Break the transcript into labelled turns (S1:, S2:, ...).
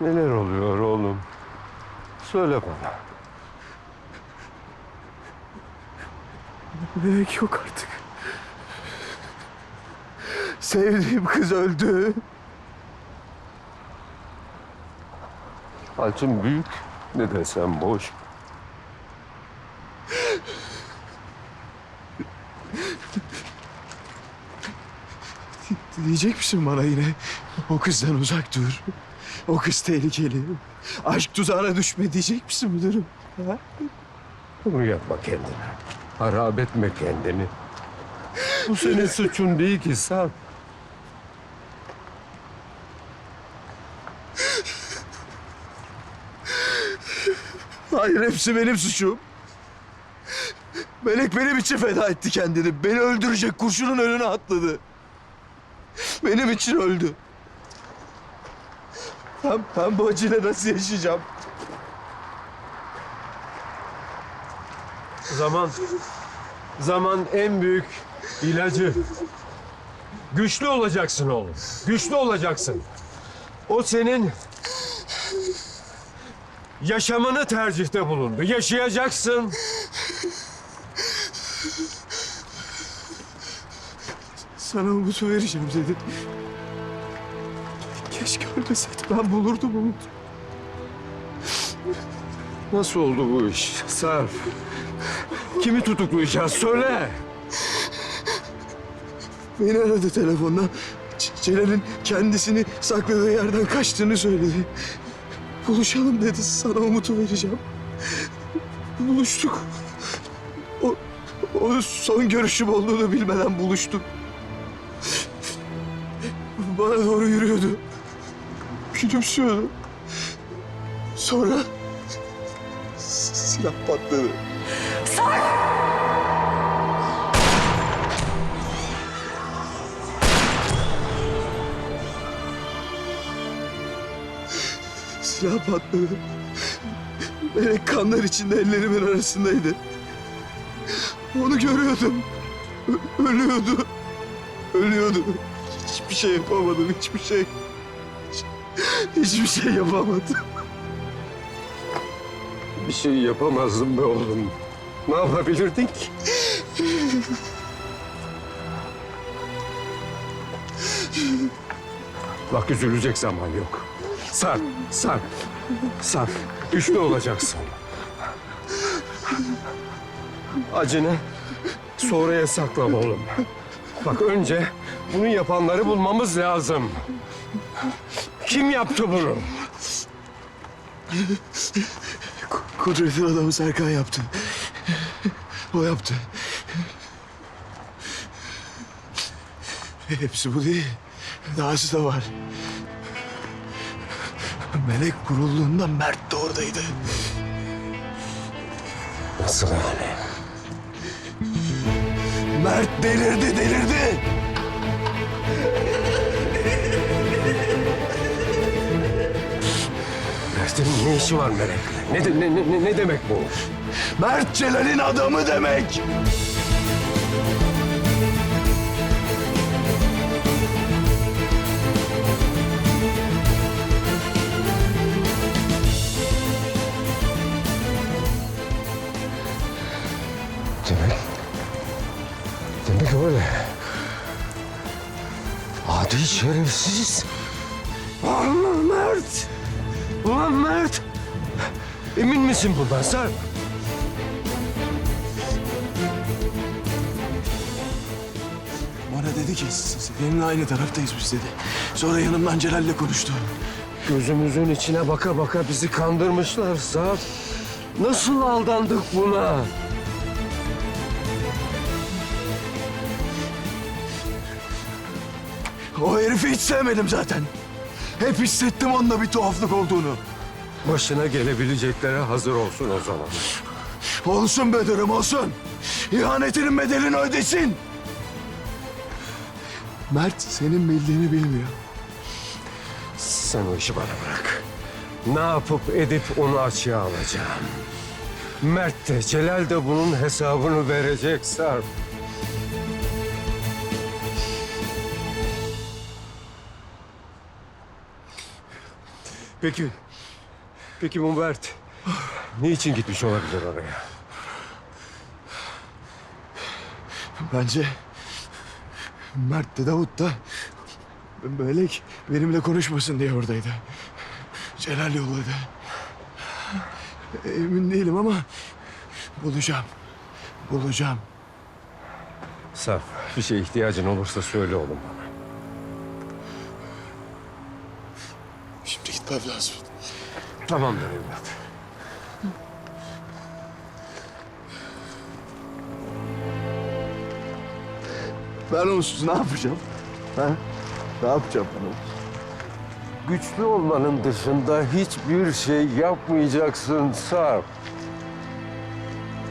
S1: Neler oluyor oğlum? Söyle bana.
S2: Melek yok artık. Sevdiğim kız öldü.
S1: Acım büyük, ne desem boş.
S2: Diyecek misin bana yine? O kızdan uzak dur. O kız tehlikeli. Aşk tuzağına düşme diyecek misin müdürüm? Ha?
S1: Bunu yapma kendine. Harap etme kendini. Bu senin suçun değil ki Sarp.
S2: Hayır hepsi benim suçum. Melek benim için feda etti kendini. Beni öldürecek kurşunun önüne atladı. Benim için öldü. Ben, ben bu acıyla nasıl yaşayacağım?
S1: Zaman, zaman en büyük ilacı. Güçlü olacaksın oğlum. Güçlü olacaksın. O senin yaşamını tercihte bulundu. Yaşayacaksın.
S2: Sana umut vereceğim dedi. Keşke ölmeseydi. Ben bulurdum umut.
S1: Nasıl oldu bu iş Sarp? Kimi tutuklayacağız söyle.
S2: Beni aradı telefonla. C- Celal'in kendisini sakladığı yerden kaçtığını söyledi. Buluşalım dedi. Sana umutu vereceğim. Buluştuk. O, o son görüşüm olduğunu bilmeden buluştuk. Bana doğru yürüyordu. Gülümsüyordu. Sonra silah patladı. Silah patladı. Melek kanlar içinde ellerimin arasındaydı. Onu görüyordum. Ö- ölüyordu. Ölüyordu. Hiçbir şey yapamadım, hiçbir şey. Hiç- Hiçbir şey yapamadım.
S1: Bir şey yapamazdım be oğlum. Ne yapabilirdin ki? Bak üzülecek zaman yok. Sarp, sarp, sarp. Güçlü olacaksın. Acını sonraya saklama oğlum. Bak önce bunu yapanları bulmamız lazım. Kim yaptı bunu?
S2: Kudret'in adamı Serkan yaptı. O yaptı. Hepsi bu değil. Dahası da var. Melek vurulduğunda Mert de oradaydı.
S1: Nasıl yani?
S2: Mert delirdi, delirdi.
S1: Mert'in ne işi var Melek'le? Ne, de- ne, ne, ne demek bu?
S2: Mert Celal'in adamı demek.
S1: Demek... Demek öyle. Adi şerefsiz. Ulan Mert! Ulan Mert! Emin misin bundan Sarp?
S2: Bana dedi ki seninle aynı taraftayız biz dedi. Sonra yanımdan Celal'le konuştu.
S1: Gözümüzün içine baka baka bizi kandırmışlar Sarp. Nasıl aldandık buna?
S2: O herifi hiç sevmedim zaten. Hep hissettim onunla bir tuhaflık olduğunu.
S1: Başına gelebileceklere hazır olsun o zaman.
S2: Olsun Bedir'im olsun. İhanetinin bedelini ödesin. Mert senin bildiğini bilmiyor.
S1: Sen o işi bana bırak. Ne yapıp edip onu açığa alacağım. Mert de Celal de bunun hesabını verecek Sarp. Peki, peki bu Mert niçin gitmiş olabilir oraya?
S2: Bence Mert de Davut da Melek benimle konuşmasın diye oradaydı. Celal yolladı. Emin değilim ama bulacağım. Bulacağım.
S1: Sarp, bir şeye ihtiyacın olursa söyle oğlum bana.
S2: Şimdi gitmem lazım.
S1: Tamamdır evlat.
S2: Ben onsuz ne yapacağım? Ha? Ne yapacağım ben onsuz?
S1: Güçlü olmanın dışında hiçbir şey yapmayacaksın Sarp.